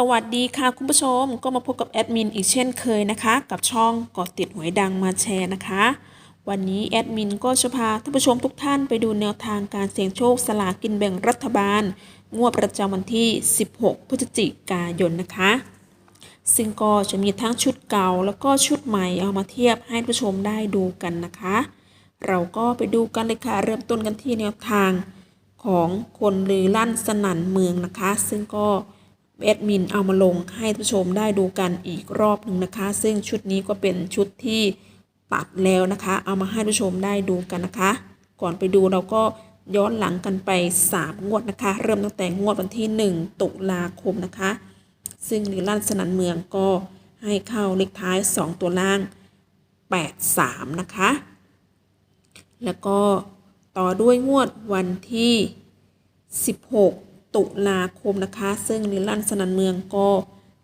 สวัสดีค่ะคุณผู้ชมก็มาพบกับแอดมินอีกเช่นเคยนะคะ กับช่องกอติดหวยดังมาแชร์นะคะ วันนี้แอดมินก็จะพาท่านผู้ชมทุกท่านไปดูแนวทางการเสี่ยงโชคสลากินแบ่งรัฐบาล งวดประจำวันที่ 16 พฤศจิกายนนะคะ ซึ่งก็จะมีทั้งชุดเก่าแล้วก็ชุดใหม่เอามาเทียบให้ผู้ชมได้ดูกันนะคะ เราก็ไปดูกันเลยค่ะเริ่มต้นกันที่แนวทางของคนลือลั่นสนั่นเมืองนะคะ ซึ่งก็ แอดมินเอามาลงให้ท่านผู้ชมได้ดูกันอีกรอบหนึ่งนะคะ ซึ่งชุดนี้ก็เป็นชุดที่ตัดแล้วนะคะ เอามาให้ท่านผู้ชมได้ดูกันนะคะ ก่อนไปดูเราก็ย้อนหลังกันไป 3 งวดนะคะ เริ่มตั้งแต่งวดวันที่ 1 ตุลาคมนะคะ ซึ่งลือลั่นสนันเมืองก็ให้เข้าเลขท้าย 2 ตัวล่าง 83 นะคะ แล้วก็ต่อด้วยงวดวันที่ 16 ตุลาคมนะคะ ซึ่งนิรันสนันเมืองก็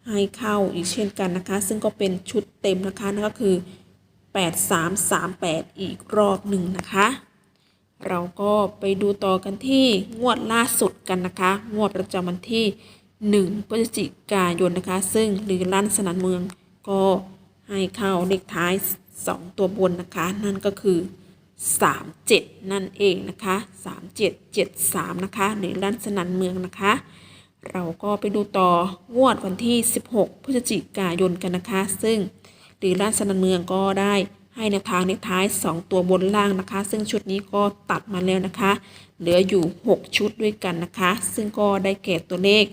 ให้เข้าอีกเช่นกันนะคะ ซึ่งก็เป็นชุดเต็มนะคะนั่นก็คือ 8338 อีกรอบหนึ่งนะคะ เราก็ไปดูต่อกันที่งวดล่าสุดกันนะคะ งวดประจำวันที่ 1 พฤศจิกายนนะคะ ซึ่งหรือลั่นสนันเมืองก็ให้เข้าเลขท้าย 2 ตัวบนนะคะ นั่นก็คือ 37 นั่นเองนะคะ 3773 นะคะหรือลั่นสนันเมืองนะคะ เราก็ไปดูต่องวดวันที่ 16 พฤศจิกายนกันนะคะ ซึ่งหรือลั่นสนันเมืองก็ได้ให้แนวทางเลขท้าย 2 ตัวบนล่างนะคะ ซึ่งชุดนี้ก็ตัดมาแล้วนะคะ เหลืออยู่ 6 ชุดด้วยกันนะคะ ซึ่งก็ได้แก่ตัวเลข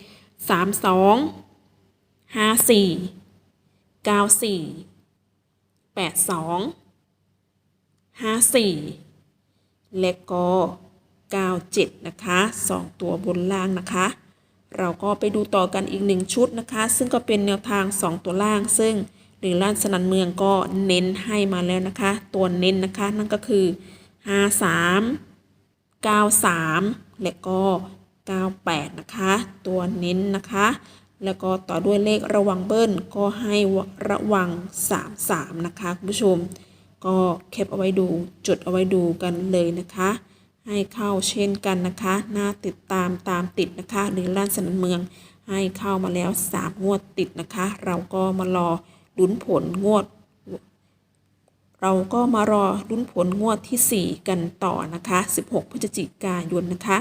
32 54 94 82 54 และก็ 97 นะคะ 2 ตัวบนล่างนะคะ เราก็ไปดูต่อกันอีกหนึ่งชุดนะคะ ซึ่งก็เป็นแนวทาง 2 ตัวล่าง ซึ่งหรือล้านสนันเมืองก็เน้นให้มาแล้วนะคะ ตัวเน้นนะคะนั่นก็คือ 53 93 และก็ 98 นะคะ ตัวเน้นนะคะ แล้วก็ต่อด้วยเลขระวังเบิ้ลก็ให้ระวัง 33 นะคะ คุณผู้ชม ก็แคปเอาไว้ดูจดเอาไว้ดูกันเลยนะคะ ให้เข้าเช่นกันนะคะน่าติดตามตามติดนะคะหรือล้านสนันเมือง ให้เข้ามาแล้ว 3 งวดติดนะคะ เราก็มารอลุ้นผลงวด เราก็มารอลุ้นผลงวดที่ 4 กันต่อนะคะ 16 พฤศจิกายนนะคะ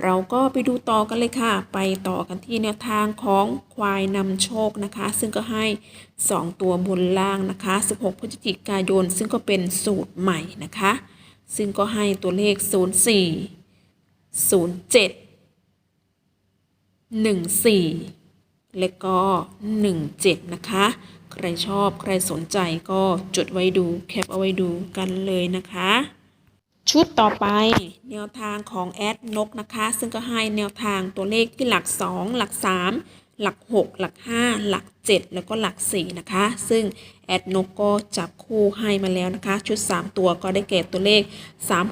เราก็ไปดูต่อกันเลยค่ะ ไปต่อกันที่แนวทางของควายนำโชคนะคะ ซึ่งก็ให้ 2 ตัวบนล่างนะคะ 16 พฤศจิกายน ซึ่งก็เป็นสูตรใหม่นะคะ ซึ่งก็ให้ตัวเลข 04 07 14 และก็ 17 นะคะ ใครชอบใครสนใจก็จดไว้ดูแคปเอาไว้ดูกันเลยนะคะ ชุดต่อไปแนวทางของแอดนกนะคะ ซึ่งก็ให้แนวทางตัวเลขที่หลัก 2 หลัก 3 หลัก 6 หลัก 5 หลัก 7 แล้วก็หลัก 4 นะคะ ซึ่งแอดนกก็จับคู่ให้มาแล้วนะคะ ชุด 3 ตัวก็ได้แก่ตัวเลข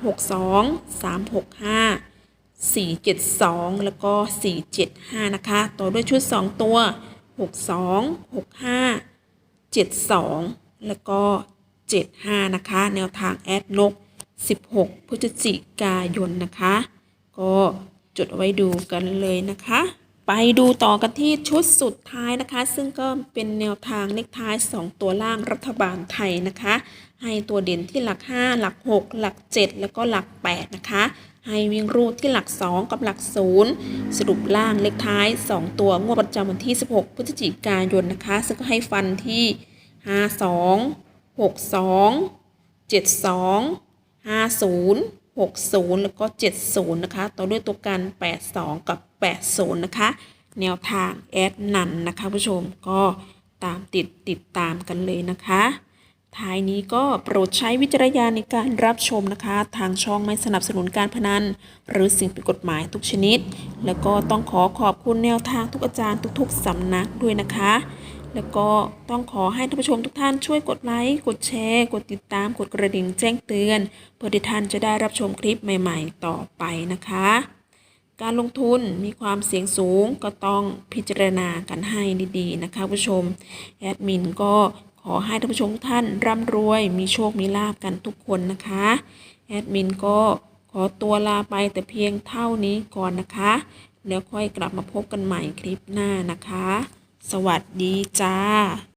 362 365 472 แล้วก็ 475 นะคะ ต่อด้วยชุด 2 ตัว 62 65 72 แล้วก็ 75 นะคะ แนวทางแอดนก 16 พฤศจิกายนนะคะ ก็จดไว้ดูกันเลยนะคะ ไปดูต่อกันที่ชุดสุดท้ายนะคะ ซึ่งก็เป็นแนวทางเลขท้าย 2 ตัวล่างรัฐบาลไทยนะคะ ให้ตัวเด่นที่หลัก 5 หลัก 6 หลัก 7 แล้วก็หลัก 8 นะคะให้วิ่งรูดที่หลัก 2 กับหลัก 0 สรุปล่างเลขท้าย 2 ตัวงวดประจำวันที่ 16 พฤศจิกายนนะคะ ซึ่งก็ให้ฟันที่ 52 62 72 50 60 แล้วก็ 70 นะคะ ต่อด้วยตัวกัน 82 กับ 80 นะคะ แนวทางแอดนันนะคะผู้ชมก็ตามติดติดตามกันเลยนะคะ ท้ายนี้ก็โปรดใช้วิจารณญาณในการรับชมนะคะ ทางช่องไม่สนับสนุนการพนัน หรือสิ่งผิดกฎหมายทุกชนิด แล้วก็ต้องขอขอบคุณแนวทางทุกอาจารย์ทุกๆสำนักด้วยนะคะ แล้วก็ต้องขอให้ท่านผู้ชมทุกท่านช่วยกดไลค์ กดแชร์ กดติดตาม กดกระดิ่งแจ้งเตือน เพื่อที่ท่านจะได้รับชมคลิปใหม่ ๆ ต่อไปนะคะ การลงทุนมีความเสี่ยงสูงก็ต้องพิจารณากันให้ดีๆ นะคะผู้ชม แอดมินก็ขอให้ท่านผู้ชมทุกท่านร่ำรวย มีโชค มีลาบกันทุกคนนะคะ แอดมินก็ขอตัวลาไปแต่เพียงเท่านี้ก่อนนะคะ แล้วค่อยกลับมาพบกันใหม่คลิปหน้านะคะ สวัสดีจ้า